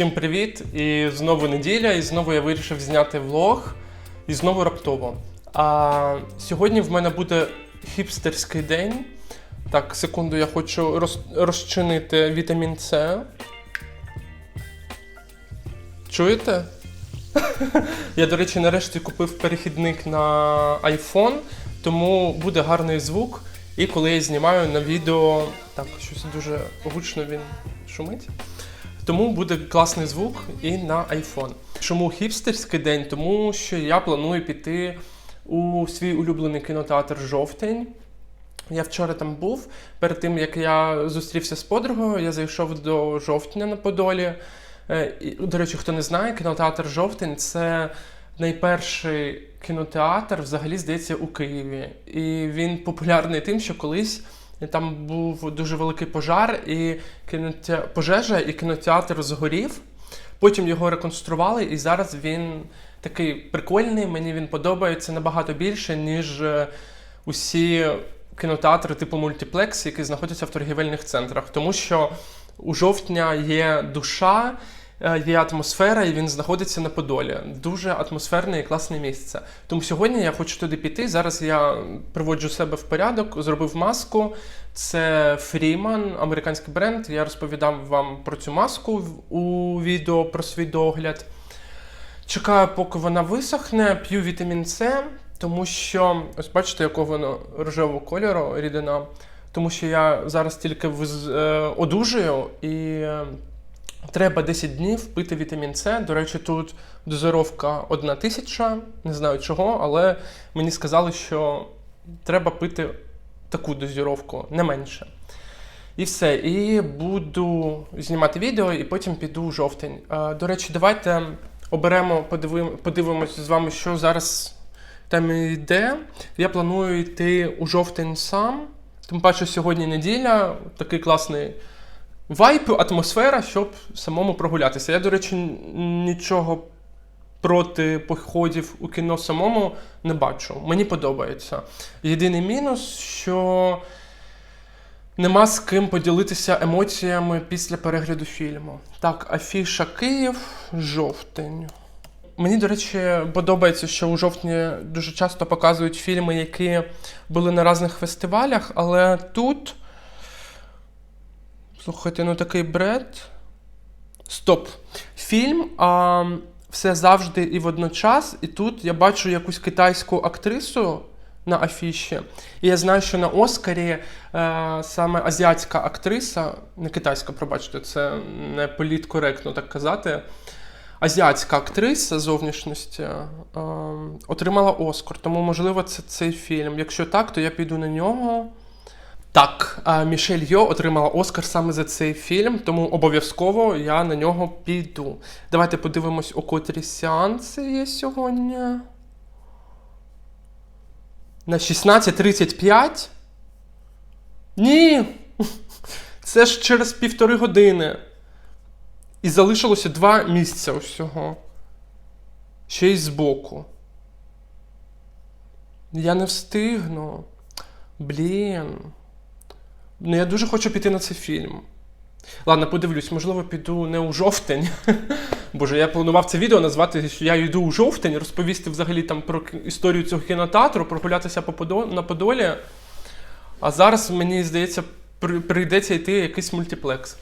Усім привіт! І знову неділя, і знову я вирішив зняти влог, і знову раптово. А сьогодні в мене буде хіпстерський день. Так, секунду, я хочу роз, розчинити вітамін С. Чуєте? Я, до речі, нарешті купив перехідник на iPhone, тому буде гарний звук. І коли я знімаю на відео, так, щось дуже гучно він шумить. Тому буде класний звук і на iPhone. Чому хіпстерський день? Тому що я планую піти у свій улюблений кінотеатр жовтень. Я вчора там був. Перед тим як я зустрівся з подругою, я зайшов до жовтня на Подолі. Е, До речі, хто не знає, кінотеатр Жовтень це найперший кінотеатр, взагалі, здається, у Києві. І він популярний тим, що колись там був дуже великий пожар, і кіноте... пожежа, і кінотеатр згорів. Потім його реконстрували, і зараз він такий прикольний. Мені він подобається набагато більше, ніж е, усі кінотеатри типу мультиплекс, які знаходяться в торгівельних центрах. Тому що у жовтня є душа, є атмосфера, і він знаходиться на Подолі. Дуже атмосферне і класне місце. Тому сьогодні я хочу туди піти. Зараз я приводжу себе в порядок, зробив маску. Це Freeman, американський бренд. Я розповідав вам про цю маску у відео про свій догляд. Чекаю, поки вона висохне, п'ю вітамін С, тому що, ось бачите, якого воно рожевого кольору рідина. Тому що я зараз тільки е, одужую і е, треба 10 днів пити вітамін С. До речі, тут дозировка 1 тисяча, не знаю чого, але мені сказали, що треба пити таку дозировку, не менше. І все. І буду знімати відео, і потім піду у жовтень. До речі, давайте оберемо, подивимо, подивимося з вами, що зараз там йде. Я планую йти у жовтень сам. Тим паче, сьогодні неділя, такий класний вайп, атмосфера, щоб самому прогулятися. Я, до речі, нічого проти походів у кіно самому не бачу. Мені подобається. Єдиний мінус, що нема з ким поділитися емоціями після перегляду фільму. Так, афіша Київ, жовтень. Мені, до речі, подобається, що у жовтні дуже часто показують фільми, які були на різних фестивалях, але тут. Слухайте, ну такий бред. Стоп. Фільм а, все завжди і водночас. І тут я бачу якусь китайську актрису на афіші. І я знаю, що на Оскарі е, саме азіатська актриса, не китайська, пробачте, це не політкоректно так казати. Азіатська актриса зовнішності е, отримала Оскар. Тому, можливо, це цей фільм. Якщо так, то я піду на нього. Так, Мішель Йо отримала Оскар саме за цей фільм, тому обов'язково я на нього піду. Давайте подивимось, у котрі сеанси є сьогодні. На 16.35? Ні! Це ж через півтори години. І залишилося два місця усього. Ще й збоку. Я не встигну. Блін. Ну, я дуже хочу піти на цей фільм. Ладно, подивлюсь, можливо, піду не у жовтень. Боже, я планував це відео назвати, що я йду у жовтень, розповісти взагалі там про історію цього кінотеатру, прогулятися по Подо- на Подолі. А зараз, мені здається, при- прийдеться йти якийсь мультиплекс.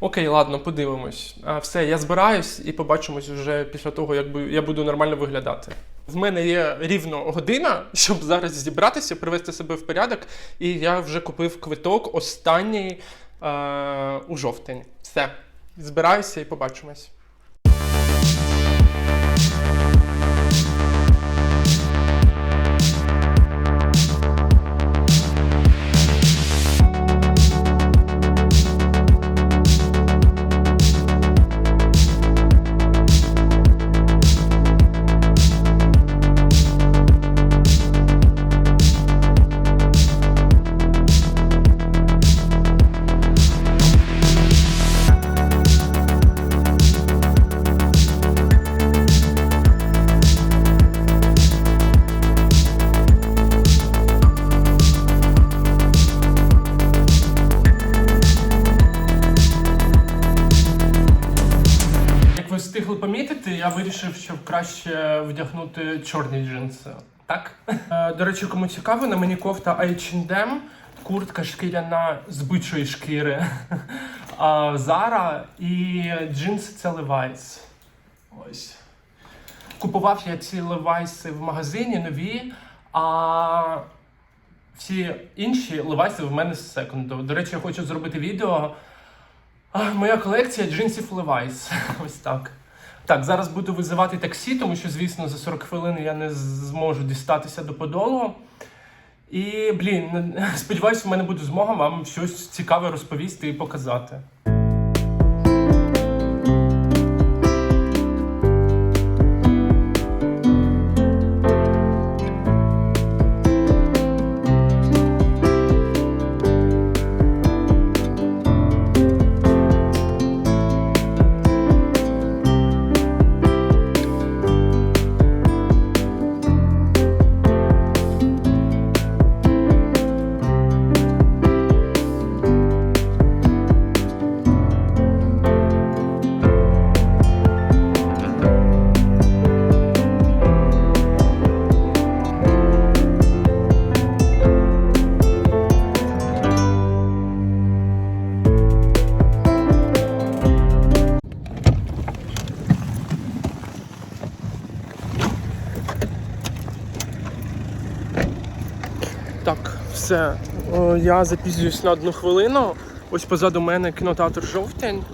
Окей, ладно, подивимось. А, все, я збираюсь і побачимось вже після того, як я буду нормально виглядати. В мене є рівно година, щоб зараз зібратися, привести себе в порядок, і я вже купив квиток останній е- у жовтень. Все, збираюся і побачимось. Вирішив, щоб краще вдягнути чорні джинси. Так? Е, До речі, кому цікаво, на мені кофта H&M, куртка шкіряна з бичої шкіри Zara і джинси це Levi's. Ось. Купував я ці Levi's в магазині нові, а всі інші Levi's в мене з секунду. До речі, я хочу зробити відео. Моя колекція джинсів Levi's. Ось так. Так, зараз буду визивати таксі, тому що, звісно, за 40 хвилин я не зможу дістатися до Подолу. І, блін, сподіваюся, в мене буде змога вам щось цікаве розповісти і показати. Все. Я запізнююсь на одну хвилину. Ось позаду мене кінотеатр Жовтень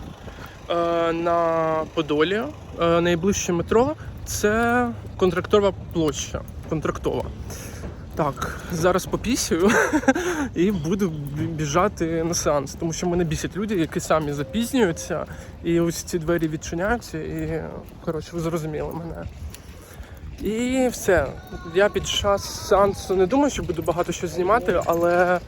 е, на Подолі. Е, найближче метро це контрактова площа. Контрактова. Так, зараз попісюю і буду біжати на сеанс, тому що мене бісять люди, які самі запізнюються, і ось ці двері відчиняються, і коротше, ви зрозуміли мене. І все. Я під час сеансу не думаю, що буду багато що знімати, але.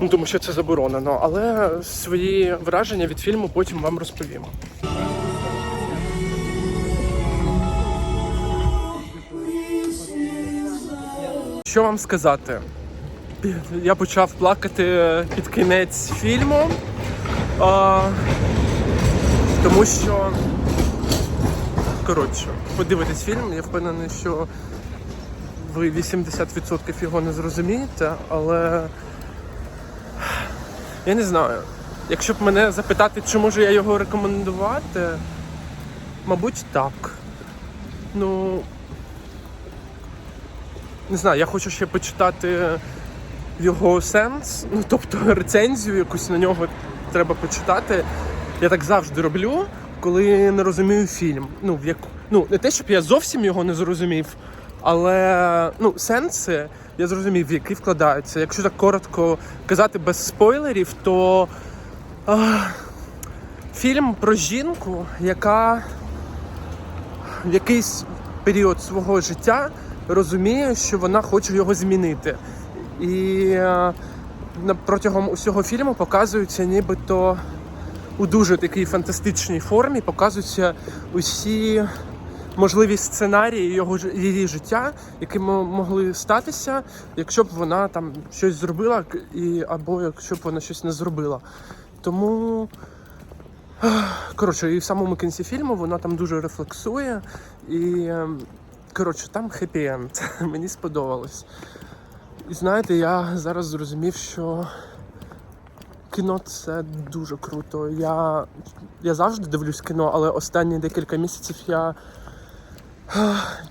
Ну, тому що це заборонено. Але свої враження від фільму потім вам розповім. Що вам сказати? Я почав плакати під кінець фільму, тому що Коротше, подивитесь фільм, я впевнений, що ви 80% його не зрозумієте, але я не знаю. Якщо б мене запитати, чи можу я його рекомендувати, мабуть, так. Ну. Не знаю, я хочу ще почитати його сенс, ну тобто рецензію якусь на нього треба почитати. Я так завжди роблю, коли не розумію фільм. Ну, в яку... ну не те, щоб я зовсім його не зрозумів, але ну, сенси я зрозумів, в які вкладаються. Якщо так коротко казати без спойлерів, то а, фільм про жінку, яка в якийсь період свого життя розуміє, що вона хоче його змінити. І е, протягом усього фільму показується нібито у дуже такій фантастичній формі, показуються усі можливі сценарії його її життя, які могли статися, якщо б вона там щось зробила, і, або якщо б вона щось не зробила. Тому Коротше, і в самому кінці фільму вона там дуже рефлексує. І ем, коротше, там хеппі-енд. Мені сподобалось. І знаєте, я зараз зрозумів, що кіно це дуже круто. Я, я завжди дивлюсь кіно, але останні декілька місяців я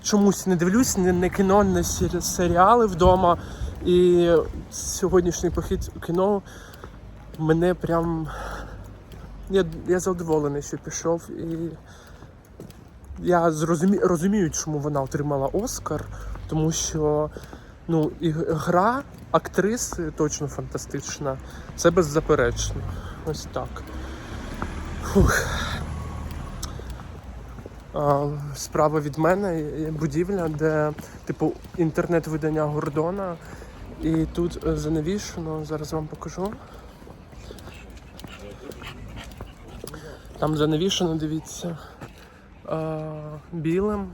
чомусь не дивлюсь не, не кіно, не серіали вдома. І сьогоднішній похід у кіно мене прям я, я задоволений, що пішов, і я зрозумі, розумію, чому вона отримала Оскар, тому що ну, і гра актриси точно фантастична. Це беззаперечно. Ось так. Фух. Справа від мене є будівля, де типу інтернет-видання Гордона. І тут е, занавішено, зараз вам покажу. Там занавішено, дивіться, білим.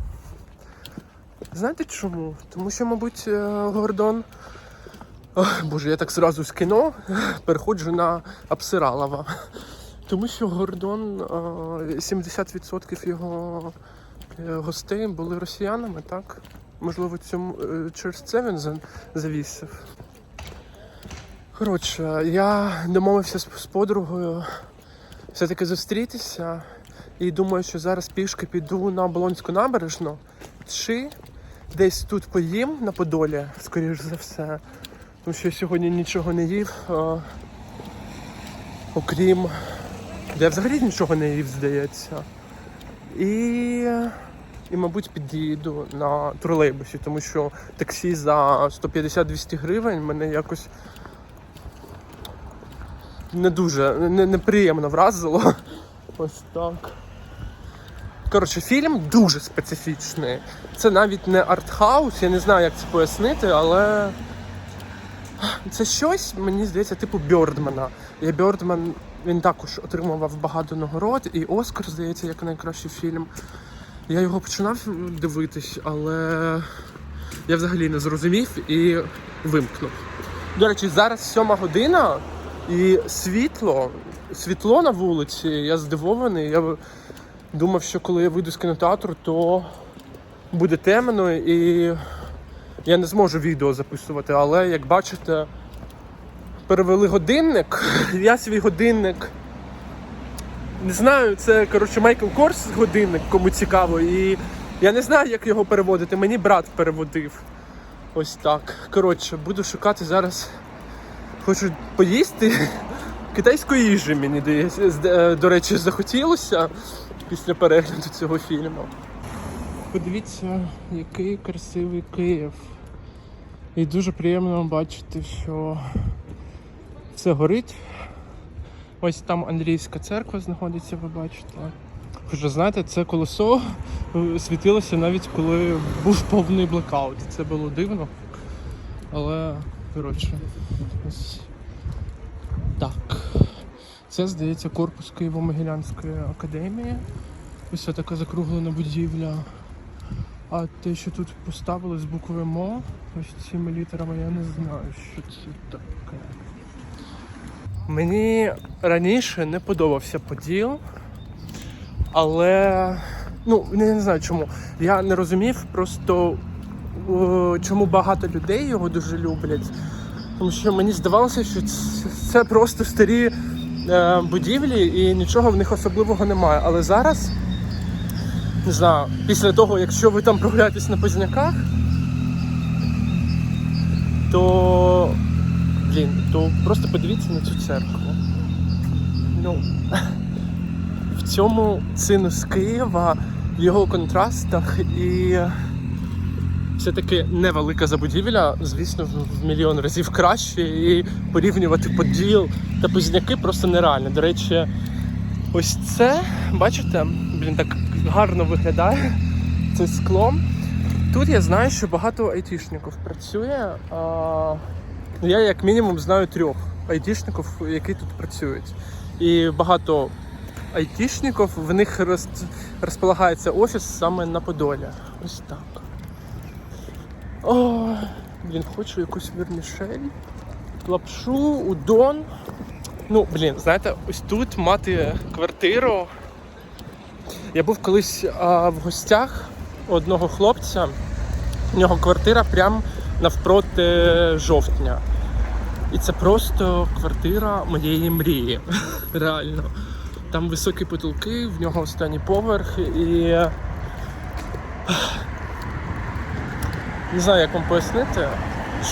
Знаєте чому? Тому що, мабуть, е, Гордон. Ох, Боже, я так зразу з кіно переходжу на Абсиралова. Тому що Гордон, 70% його е, гостей були росіянами, так? Можливо, цьому е, через це він завісив. Коротше, я домовився з, подругою все-таки зустрітися. І думаю, що зараз пішки піду на Оболонську набережну. Чи десь тут поїм на Подолі, скоріш за все. Тому що я сьогодні нічого не їв. а, окрім. Я взагалі нічого не їв, здається. І, і мабуть, під'їду на тролейбусі, тому що таксі за 150-200 гривень мене якось не дуже не, неприємно вразило. Ось так. Коротше, фільм дуже специфічний. Це навіть не артхаус, я не знаю, як це пояснити, але це щось, мені здається, типу Бьордмана. Я Бьордман, він також отримував багато нагород, і Оскар, здається, як найкращий фільм. Я його починав дивитись, але я взагалі не зрозумів і вимкнув. До речі, зараз сьома година і світло, світло на вулиці, я здивований. Я думав, що коли я вийду з кінотеатру, то буде темно і я не зможу відео записувати, але як бачите, перевели годинник. Я свій годинник. Не знаю, це коротше Майкл Корс годинник, кому цікаво. І я не знаю, як його переводити. Мені брат переводив. Ось так. Коротше, буду шукати зараз. Хочу поїсти китайської їжі, мені е, до речі, захотілося після перегляду цього фільму. Подивіться, який красивий Київ. І дуже приємно бачити, що все горить. Ось там Андріївська церква знаходиться, ви бачите. Хоча знаєте, це колесо е, світилося навіть коли був повний блекаут. Це було дивно. Але, коротше, ось. Це, здається, корпус Києво-Могилянської академії. Ось така закруглена будівля. А те, що тут поставили з буквою МО, ось цими літерами, я не знаю, що це таке. Мені раніше не подобався поділ, але ну я не знаю чому. Я не розумів просто чому багато людей його дуже люблять. Тому що мені здавалося, що це, просто старі будівлі і нічого в них особливого немає. Але зараз, не знаю, після того, якщо ви там прогуляєтесь на Позняках, то блін, то просто подивіться на цю церкву. Ну, в цьому синус Києва, в його контрастах і все-таки невелика забудівля, звісно, в- мільйон разів краще, і порівнювати поділ та позняки просто нереально. До речі, ось це, бачите, блін, так гарно виглядає це скло. Тут я знаю, що багато айтішників працює. А, я як мінімум знаю трьох айтішників, які тут працюють. І багато айтішників, в них роз, розполагається офіс саме на Подолі. Ось так. О, блін, хочу якусь вермішель, лапшу, удон. Ну, блін, знаєте, ось тут мати квартиру. Я був колись а, в гостях одного хлопця. У нього квартира прямо навпроти жовтня. І це просто квартира моєї мрії. Реально. Там високі потолки, в нього останній поверх і. Не знаю, як вам пояснити,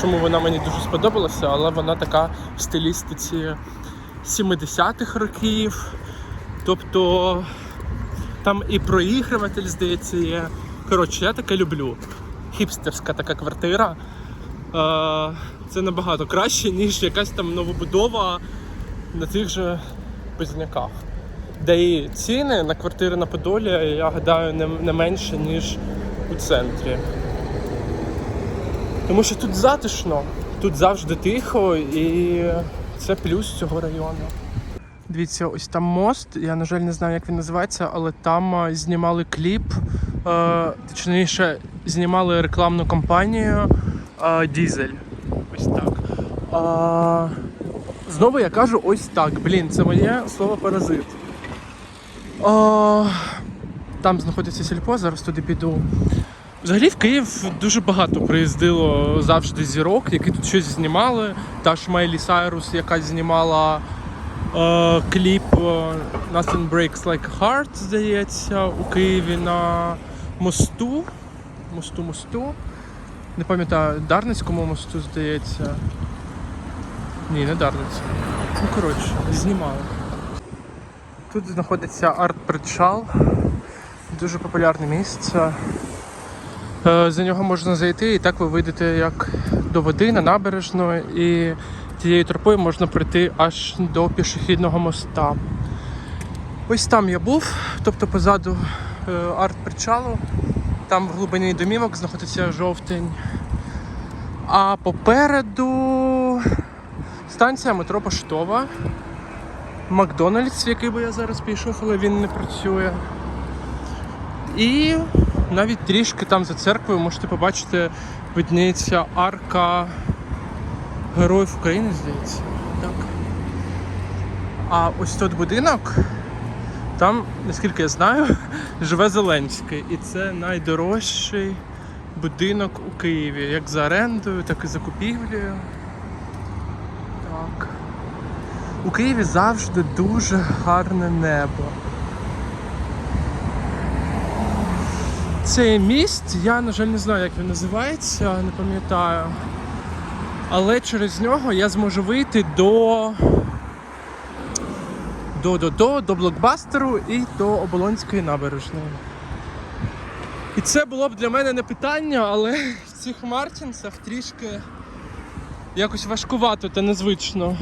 чому вона мені дуже сподобалася, але вона така в стилістиці 70-х років. Тобто там і проігруватель, здається, є. Коротше, я таке люблю. Хіпстерська така квартира. Е, Це набагато краще, ніж якась там новобудова на тих же Позняках. Де і ціни на квартири на Подолі, я гадаю, не менше, ніж у центрі. Тому що тут затишно, тут завжди тихо, і це плюс цього району. Дивіться, ось там мост. Я, на жаль, не знаю, як він називається, але там знімали кліп, е, точніше, знімали рекламну кампанію е, Дізель. Ось так. А, Знову я кажу ось так. Блін, це моє слово паразит. О, там знаходиться сільпо, зараз туди піду. Взагалі в Київ дуже багато приїздило завжди зірок, які тут щось знімали. Та ж Майлі Сайрус, яка знімала е, кліп е, Nothing Breaks Like a Heart, здається, у Києві на мосту. Мосту мосту. Не пам'ятаю, Дарницькому мосту, здається. Ні, не Дарницькому. Ну, коротше, знімали. Тут знаходиться арт-причал. Дуже популярне місце. Е, За нього можна зайти, і так ви вийдете як до води на набережну, і тією тропою можна пройти аж до пішохідного моста. Ось там я був, тобто позаду е, арт-причалу, там в глибині домівок знаходиться жовтень. А попереду станція метро Поштова, Макдональдс, в який би я зараз пішов, але він не працює. І навіть трішки там за церквою можете побачити, видніється арка Героїв України, здається. Так. А ось тут будинок, там, наскільки я знаю, живе Зеленський. І це найдорожчий будинок у Києві, як за орендою, так і за купівлею. Так. У Києві завжди дуже гарне небо. Цей міст, я, на жаль, не знаю, як він називається, не пам'ятаю. Але через нього я зможу вийти до. До, до, до, до блокбастеру і до Оболонської набережної. І це було б для мене не питання, але в цих Мартінсах трішки якось важкувато та незвично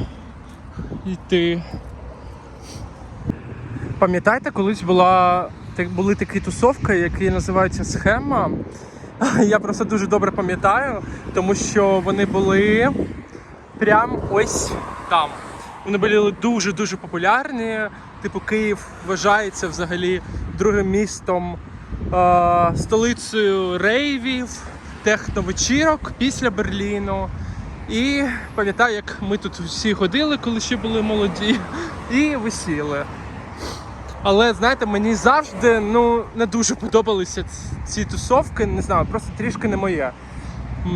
йти. Пам'ятаєте, колись була, були такі тусовки, які називаються схема. Я просто дуже добре пам'ятаю, тому що вони були прям ось там. Вони були дуже-дуже популярні. Типу, Київ вважається взагалі другим містом, е- столицею рейвів, техновечірок після Берліну. І пам'ятаю, як ми тут всі ходили, коли ще були молоді, і висіли. Але знаєте, мені завжди ну, не дуже подобалися ці тусовки, не знаю, просто трішки не моє.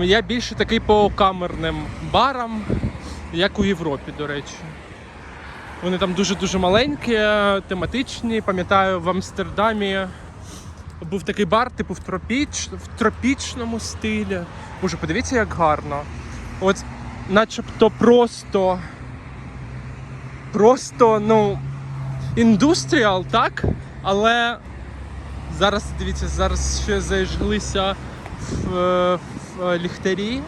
Я більше такий по камерним барам, як у Європі, до речі. Вони там дуже-дуже маленькі, тематичні. Пам'ятаю, в Амстердамі був такий бар, типу в, тропіч... в тропічному стилі. Боже, подивіться, як гарно. От, начебто просто. Просто, ну індустріал, так? Але зараз дивіться, зараз ще зайшлися в, в ліхтарі.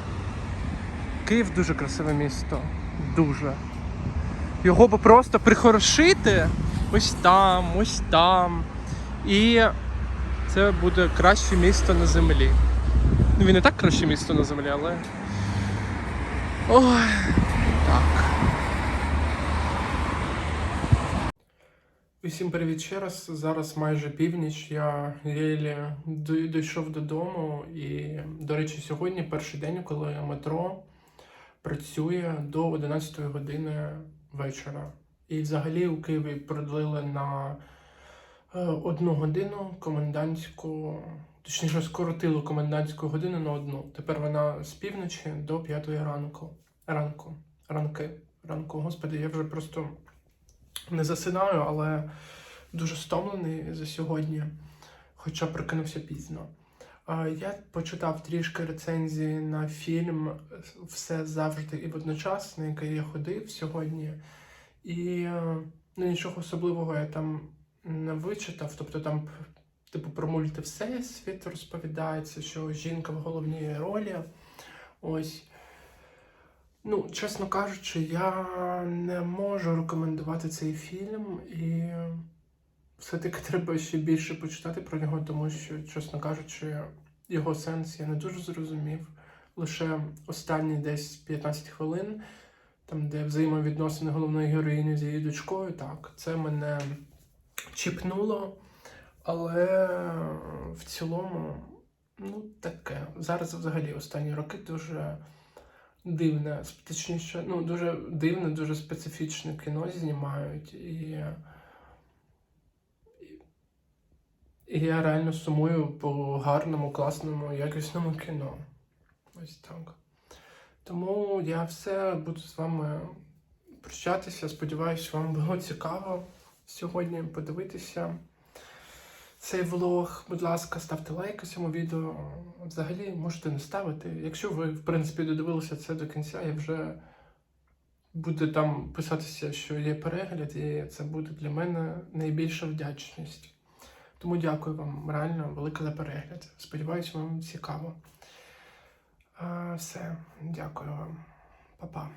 Київ дуже красиве місто. Дуже. Його би просто прихорошити ось там, ось там. І це буде краще місто на землі. Ну, він і так краще місто на землі, але. Ой, так. Усім привіт ще раз. Зараз майже північ. Я єлі дійшов додому. І, до речі, сьогодні перший день, коли метро працює до 11 години вечора. І взагалі у Києві продлили на е, одну годину комендантську, точніше, скоротили комендантську годину на одну. Тепер вона з півночі до 5 ранку. Ранку. Ранки. Ранку. Господи, я вже просто не засинаю, але дуже стомлений за сьогодні, хоча прокинувся пізно. Я почитав трішки рецензії на фільм Все завжди і водночас, на який я ходив сьогодні. І е, ну, нічого особливого я там не вичитав. Тобто там, типу, про мульти Всесвіт розповідається, що жінка в головній ролі. Ось. Ну, чесно кажучи, я не можу рекомендувати цей фільм, і все-таки треба ще більше почитати про нього, тому що, чесно кажучи, його сенс я не дуже зрозумів. Лише останні десь 15 хвилин, там, де взаємовідносини головної героїні з її дочкою, так, це мене чіпнуло, але в цілому, ну, таке. Зараз взагалі останні роки дуже дивне, точніше, ну, дуже дивне, дуже специфічне кіно знімають. І, і я реально сумую по гарному, класному, якісному кіно. Ось так. Тому я все буду з вами прощатися. Сподіваюсь, вам було цікаво сьогодні подивитися цей влог. Будь ласка, ставте лайки цьому відео. Взагалі можете не ставити. Якщо ви, в принципі, додивилися це до кінця, я вже буде там писатися, що є перегляд, і це буде для мене найбільша вдячність. Тому дякую вам реально велике за перегляд. Сподіваюсь, вам цікаво. А, все, дякую вам. Па-па.